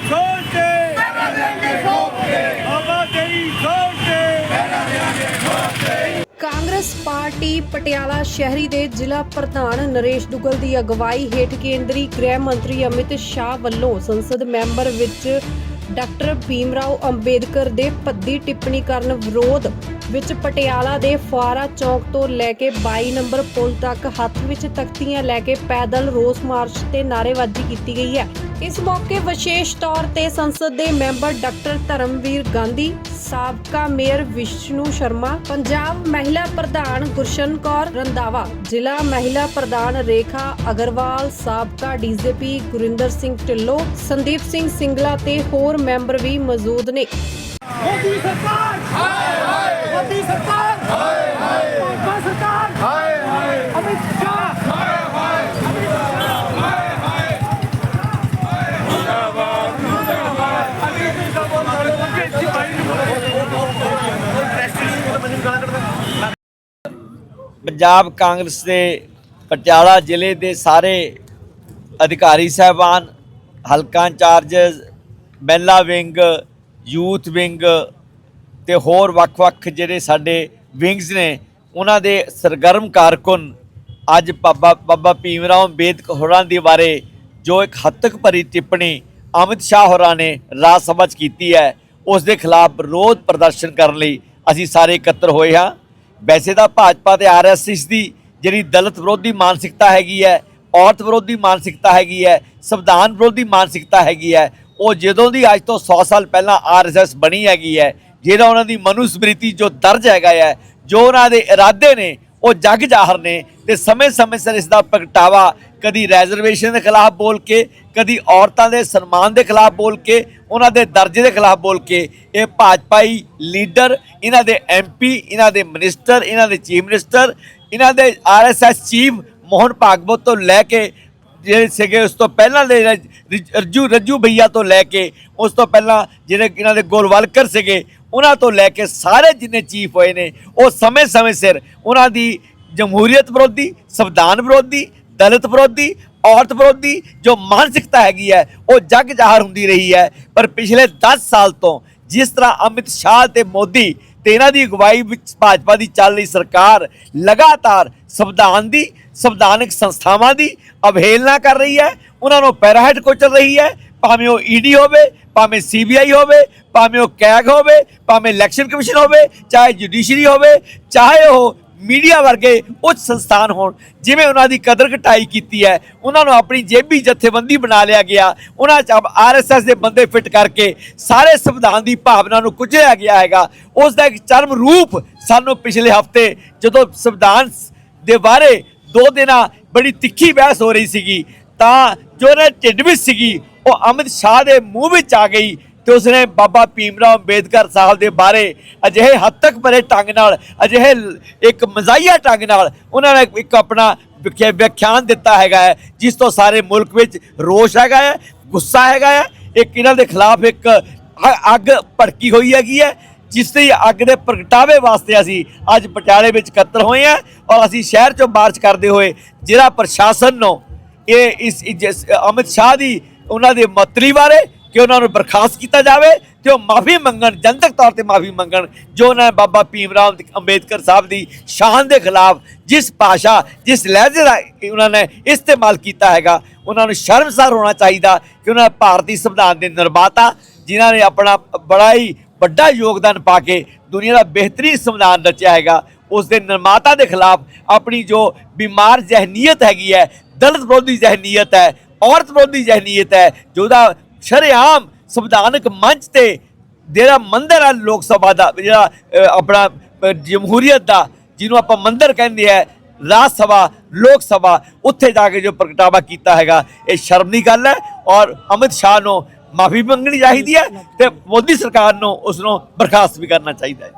ਸੋਚ। ਤੇ ਬਾਬਾ ਤੇਰੀ ਸੋਚ। ਤੇ ਕਾਂਗਰਸ ਪਾਰਟੀ ਪਟਿਆਲਾ ਸ਼ਹਿਰੀ ਦੇ ਜ਼ਿਲ੍ਹਾ ਪ੍ਰਧਾਨ ਨਰੇਸ਼ ਦੁੱਗਲ ਦੀ ਅਗਵਾਈ ਹੇਠ ਕੇਂਦਰੀ ਗ੍ਰਹਿ ਮੰਤਰੀ ਅਮਿਤ ਸ਼ਾਹ ਵੱਲੋਂ ਸੰਸਦ ਮੈਂਬਰ ਵਿੱਚ ਡਾਕਟਰ ਭੀਮ ਰਾਓ ਅੰਬੇਦਕਰ ਦੇ ਭੱਦੀ ਟਿੱਪਣੀ ਕਰਨ ਵਿਰੋਧ ਵਿੱਚ ਪਟਿਆਲਾ ਦੇ ਫੁਆਰਾ ਚੌਕ ਤੋਂ ਲੈ ਕੇ 22 ਨੰਬਰ ਪੁਲ ਤੱਕ ਹੱਥ ਵਿੱਚ ਤਖਤੀਆਂ ਲੈ ਕੇ ਪੈਦਲ ਰੋਸ ਮਾਰਚ ਤੇ ਨਾਅਰੇਬਾਜ਼ੀ ਕੀਤੀ ਗਈ ਹੈ। ਇਸ ਮੌਕੇ ਵਿਸ਼ੇਸ਼ ਤੌਰ ਤੇ ਸੰਸਦ ਦੇ ਮੈਂਬਰ ਡਾਕਟਰ ਧਰਮਵੀਰ ਗਾਂਧੀ ਸਾਬਕਾ ਮੇਅਰ ਵਿਸ਼ਨੂੰ ਸ਼ਰਮਾ, ਪੰਜਾਬ ਮਹਿਲਾ ਪ੍ਰਧਾਨ ਗੁਰਸ਼ਨ ਕੌਰ ਰੰਦਾਵਾ ਜ਼ਿਲ੍ਹਾ ਮਹਿਲਾ ਪ੍ਰਧਾਨ ਰੇਖਾ ਅਗਰਵਾਲ, ਸਾਬਕਾ ਡੀਜੀਪੀ ਗੁਰਿੰਦਰ ਸਿੰਘ ਢਿੱਲੋਂ, ਸੰਦੀਪ ਸਿੰਘ ਸਿੰਗਲਾ ਤੇ ਹੋਰ ਮੈਂਬਰ ਵੀ ਮੌਜੂਦ ਨੇ। ਮੋਦੀ ਸਰਕਾਰ! ਹਾਏ ਪੰਜਾਬ ਕਾਂਗਰਸ ਦੇ ਪਟਿਆਲਾ ਜ਼ਿਲ੍ਹੇ ਦੇ ਸਾਰੇ ਅਧਿਕਾਰੀ ਸਾਹਿਬਾਨ, ਹਲਕਾ ਇੰਚਾਰਜਸ ਮਹਿਲਾ ਵਿੰਗ, ਯੂਥ ਵਿੰਗ ਤੇ ਹੋਰ ਵੱਖ-ਵੱਖ ਜਿਹੜੇ ਸਾਡੇ ਵਿੰਗਸ ਨੇ, ਉਹਨਾਂ ਦੇ ਸਰਗਰਮ ਕਾਰਕੁਨ ਅੱਜ ਬਾਬਾ ਬਾਬਾ ਭੀਮਰਾਓ ਅੰਬੇਦਕਰ ਹੋਰਾਂ ਦੇ ਬਾਰੇ ਜੋ ਇੱਕ ਹੱਤਕ ਭਰੀ ਟਿੱਪਣੀ ਅਮਿਤ ਸ਼ਾਹ ਹੋਰਾਂ ਨੇ ਰਾਜ ਸਭਾ 'ਚ ਕੀਤੀ ਹੈ, ਉਸ ਦੇ ਖਿਲਾਫ ਵਿਰੋਧ ਪ੍ਰਦਰਸ਼ਨ ਕਰਨ ਲਈ ਅਸੀਂ ਸਾਰੇ ਇਕੱਤਰ ਹੋਏ ਹਾਂ। ਵੈਸੇ ਤਾਂ ਭਾਜਪਾ ਤੇ ਆਰਐਸਐਸ ਦੀ ਜਿਹੜੀ ਦਲਿਤ ਵਿਰੋਧੀ ਮਾਨਸਿਕਤਾ ਹੈਗੀ ਹੈ, ਔਰਤ ਵਿਰੋਧੀ ਮਾਨਸਿਕਤਾ ਹੈਗੀ ਹੈ, ਸੰਵਿਧਾਨ ਵਿਰੋਧੀ ਮਾਨਸਿਕਤਾ ਹੈਗੀ ਹੈ, ਉਹ ਜਦੋਂ ਦੀ ਅੱਜ ਤੋਂ 100 ਸਾਲ ਪਹਿਲਾਂ ਆਰਐਸਐਸ ਬਣੀ ਹੈਗੀ ਹੈ, ਜਿਹੜਾ ਉਹਨਾਂ ਦੀ ਮਨੁਸਮ੍ਰਿਤੀ ਜੋ ਦਰਜ ਹੈਗਾ ਹੈ, ਜੋ ਉਹਨਾਂ ਦੇ ਇਰਾਦੇ ਨੇ ਉਹ ਜੱਗ ਜ਼ਾਹਰ ਨੇ ਤੇ ਸਮੇਂ-ਸਮੇਂ ਸਿਰ ਇਸ ਦਾ ਪ੍ਰਗਟਾਵਾ ਕਦੀ ਰੈਜ਼ਰਵੇਸ਼ਨ ਦੇ ਖਿਲਾਫ ਬੋਲ ਕੇ, ਕਦੀ ਔਰਤਾਂ ਦੇ ਸਨਮਾਨ ਦੇ ਖਿਲਾਫ ਬੋਲ ਕੇ, ਉਹਨਾਂ ਦੇ ਦਰਜੇ ਦੇ ਖਿਲਾਫ ਬੋਲ ਕੇ, ਇਹ ਭਾਜਪਾਈ ਲੀਡਰ ਇਹਨਾਂ ਦੇ ਐਮਪੀ ਇਹਨਾਂ ਦੇ ਮਿਨਿਸਟਰ ਇਹਨਾਂ ਦੇ ਚੀਫ ਮਿਨਿਸਟਰ ਇਹਨਾਂ ਦੇ ਆਰਐਸਐਸ ਚੀਫ ਮੋਹਨ ਭਾਗਵਤ ਤੋਂ ਲੈ ਕੇ ਜਿਹੜੇ ਸੀਗੇ, ਉਸ ਤੋਂ ਪਹਿਲਾਂ ਦੇ ਰਜ- ਰੱਜੂ ਰੱਜੂ ਭਈਆ ਤੋਂ ਲੈ ਕੇ, ਉਸ ਤੋਂ ਪਹਿਲਾਂ ਜਿਹੜੇ ਇਹਨਾਂ ਦੇ ਗੋਲਵਾਲਕਰ ਸੀਗੇ ਉਹਨਾਂ ਤੋਂ ਲੈ ਕੇ ਸਾਰੇ ਜਿੰਨੇ ਚੀਫ ਹੋਏ ਨੇ, ਉਹ ਸਮੇਂ-ਸਮੇਂ ਸਿਰ ਉਹਨਾਂ ਦੀ ਜਮਹੂਰੀਅਤ ਵਿਰੋਧੀ, ਸੰਵਿਧਾਨ ਵਿਰੋਧੀ, ਦਲਿਤ ਵਿਰੋਧੀ, ਔਰਤ ਵਿਰੋਧੀ ਜੋ ਮਾਨਸਿਕਤਾ ਹੈਗੀ ਹੈ, ਉਹ ਜੱਗ ਜ਼ਾਹਰ ਹੁੰਦੀ ਰਹੀ ਹੈ। ਪਰ ਪਿਛਲੇ 10 ਸਾਲ ਤੋਂ ਜਿਸ ਤਰ੍ਹਾਂ ਅਮਿਤ ਸ਼ਾਹ ਤੇ ਮੋਦੀ ਤੇ ਇਹਨਾਂ ਦੀ ਅਗਵਾਈ ਵਿੱਚ ਭਾਜਪਾ ਦੀ ਚੱਲ ਰਹੀ ਸਰਕਾਰ ਲਗਾਤਾਰ ਸੰਵਿਧਾਨ ਦੀ, ਸੰਵਿਧਾਨਕ ਸੰਸਥਾਵਾਂ ਦੀ ਅਵਹੇਲਨਾ ਕਰ ਰਹੀ ਹੈ, ਉਹਨਾਂ ਨੂੰ ਪੈਰਾਹੈਡ ਕੋਚਲ ਰਹੀ ਹੈ, ਭਾਵੇਂ ਉਹ ਈਡੀ ਹੋਵੇ ਭਾਵੇਂ ਸੀਬੀਆਈ ਹੋਵੇ, ਭਾਵੇਂ ਉਹ ਕੈਗ ਹੋਵੇ, ਭਾਵੇਂ ਇਲੈਕਸ਼ਨ ਕਮਿਸ਼ਨ ਹੋਵੇ, ਚਾਹੇ ਜੁਡੀਸ਼ਰੀ ਹੋਵੇ, ਚਾਹੇ ਉਹ ਮੀਡੀਆ ਵਰਗੇ ਉੱਚ ਸੰਸਥਾਨ ਹੋਣ, ਜਿਵੇਂ ਉਹਨਾਂ ਦੀ ਕਦਰ ਘਟਾਈ ਕੀਤੀ ਹੈ, ਉਹਨਾਂ ਨੂੰ ਆਪਣੀ ਜੇਬੀ ਜਥੇਬੰਦੀ ਬਣਾ ਲਿਆ ਗਿਆ, ਉਹਨਾਂ ਚ ਆਰਐਸਐਸ ਦੇ ਬੰਦੇ ਫਿੱਟ ਕਰਕੇ ਸਾਰੇ ਸੰਵਿਧਾਨ ਦੀ ਭਾਵਨਾ ਨੂੰ ਕੁਚਲਿਆ ਗਿਆ ਹੈਗਾ। ਉਸ ਦਾ ਇੱਕ ਚਰਮ ਰੂਪ ਸਾਨੂੰ ਪਿਛਲੇ ਹਫ਼ਤੇ ਜਦੋਂ ਸੰਵਿਧਾਨ ਦੇ ਬਾਰੇ ਦੋ ਦਿਨਾਂ ਬੜੀ ਤਿੱਖੀ ਬਹਿਸ ਹੋ ਰਹੀ ਸੀਗੀ, ਤਾਂ ਜੋ ਨੇ ਢਿੱਡ ਵਿੱਚ ਸੀਗੀ ਉਹ ਅਮਿਤ ਸ਼ਾਹ ਦੇ ਮੂੰਹ ਵਿੱਚ ਆ ਗਈ ਤੇ ਉਸਨੇ ਬਾਬਾ ਭੀਮਰਾਓ ਅੰਬੇਦਕਰ ਸਾਹਿਬ ਦੇ ਬਾਰੇ ਅਜਿਹੇ ਹੱਦ ਭਰੇ ਢੰਗ ਨਾਲ, ਅਜਿਹੇ ਇੱਕ ਮਜ਼ਾਈਆ ਢੰਗ ਨਾਲ ਉਹਨਾਂ ਨੇ ਇੱਕ ਆਪਣਾ ਵਿਖਿਆ- ਵਿਆਖਿਆਨ ਦਿੱਤਾ ਹੈਗਾ ਹੈ, ਜਿਸ ਤੋਂ ਸਾਰੇ ਮੁਲਕ ਵਿੱਚ ਰੋਸ਼ ਹੈਗਾ ਹੈ, ਗੁੱਸਾ ਹੈਗਾ ਹੈ, ਇੱਕ ਇਹਨਾਂ ਦੇ ਖਿਲਾਫ ਇੱਕ ਅੱਗ ਭੜਕੀ ਹੋਈ ਹੈਗੀ ਹੈ, ਜਿਸ ਦੀ ਅੱਗ ਦੇ ਪ੍ਰਗਟਾਵੇ ਵਾਸਤੇ ਅਸੀਂ ਅੱਜ ਪਟਿਆਲੇ ਵਿੱਚ ਇਕੱਤਰ ਹੋਏ ਹਾਂ ਔਰ ਅਸੀਂ ਸ਼ਹਿਰ ਚੋਂ ਮਾਰਚ ਕਰਦੇ ਹੋਏ ਜ਼ਿਲ੍ਹਾ ਪ੍ਰਸ਼ਾਸਨ ਨੂੰ ਇਹ ਇਸ ਅਮਿਤ ਸ਼ਾਹ ਦੀ ਉਹਨਾਂ ਦੇ ਮਤਰੀ ਬਾਰੇ ਕਿ ਉਹਨਾਂ ਨੂੰ ਬਰਖਾਸਤ ਕੀਤਾ ਜਾਵੇ ਤੇ ਉਹ ਮਾਫੀ ਮੰਗਣ, ਜਨਤਕ ਤੌਰ ਤੇ ਮਾਫੀ ਮੰਗਣ, ਜੋ ਉਹਨਾਂ ਨੇ ਬਾਬਾ ਭੀਮ ਰਾਮ ਅੰਬੇਦਕਰ ਸਾਹਿਬ ਦੀ ਸ਼ਾਨ ਦੇ ਖਿਲਾਫ ਜਿਸ ਭਾਸ਼ਾ, ਜਿਸ ਲਹਿਜੇ ਦਾ ਉਹਨਾਂ ਨੇ ਇਸਤੇਮਾਲ ਕੀਤਾ ਹੈਗਾ, ਉਹਨਾਂ ਨੂੰ ਸ਼ਰਮਸਾਰ ਹੋਣਾ ਚਾਹੀਦਾ ਕਿ ਉਹਨਾਂ ਭਾਰਤੀ ਸੰਵਿਧਾਨ ਦੇ ਨਿਰਮਾਤਾ, ਜਿਨ੍ਹਾਂ ਨੇ ਆਪਣਾ ਬੜਾ ਹੀ ਵੱਡਾ ਯੋਗਦਾਨ ਪਾ ਕੇ ਦੁਨੀਆ ਦਾ ਬਿਹਤਰੀਨ ਸੰਵਿਧਾਨ ਰਚਿਆ ਹੈਗਾ, ਉਸ ਦੇ ਨਿਰਮਾਤਾ ਦੇ ਖਿਲਾਫ ਆਪਣੀ ਜੋ ਬਿਮਾਰ ਜ਼ਹਿਨੀਅਤ ਹੈਗੀ ਹੈ, ਦਲਿਤ ਵਿਰੋਧੀ ਜ਼ਹਿਨੀਅਤ ਹੈ ਔਰਤ ਵਿਰੋਧੀ ਜ਼ਹਿਨੀਅਤ ਹੈ ਜਿਹਦਾ ਸ਼ਰੇਆਮ ਸੰਵਿਧਾਨਕ ਮੰਚ ਤੇ ਜਿਹੜਾ ਮੰਦਰ ਹੈ ਲੋਕ ਸਭਾ ਦਾ, ਜਿਹੜਾ ਆਪਣਾ ਜਮਹੂਰੀਅਤ ਦਾ, ਜਿਹਨੂੰ ਆਪਾਂ ਮੰਦਰ ਕਹਿੰਦੇ ਆ, ਰਾਜ ਸਭਾ, ਲੋਕ ਸਭਾ, ਉੱਥੇ ਜਾ ਕੇ ਜੋ ਪ੍ਰਗਟਾਵਾ ਕੀਤਾ ਹੈਗਾ, ਇਹ ਸ਼ਰਮ ਦੀ ਗੱਲ ਹੈ ਔਰ ਅਮਿਤ ਸ਼ਾਹ ਨੂੰ ਮਾਫੀ ਮੰਗਣੀ ਚਾਹੀਦੀ ਹੈ ਤੇ ਮੋਦੀ ਸਰਕਾਰ ਨੂੰ ਉਸ ਨੂੰ ਬਰਖਾਸਤ ਵੀ ਕਰਨਾ ਚਾਹੀਦਾ ਹੈ।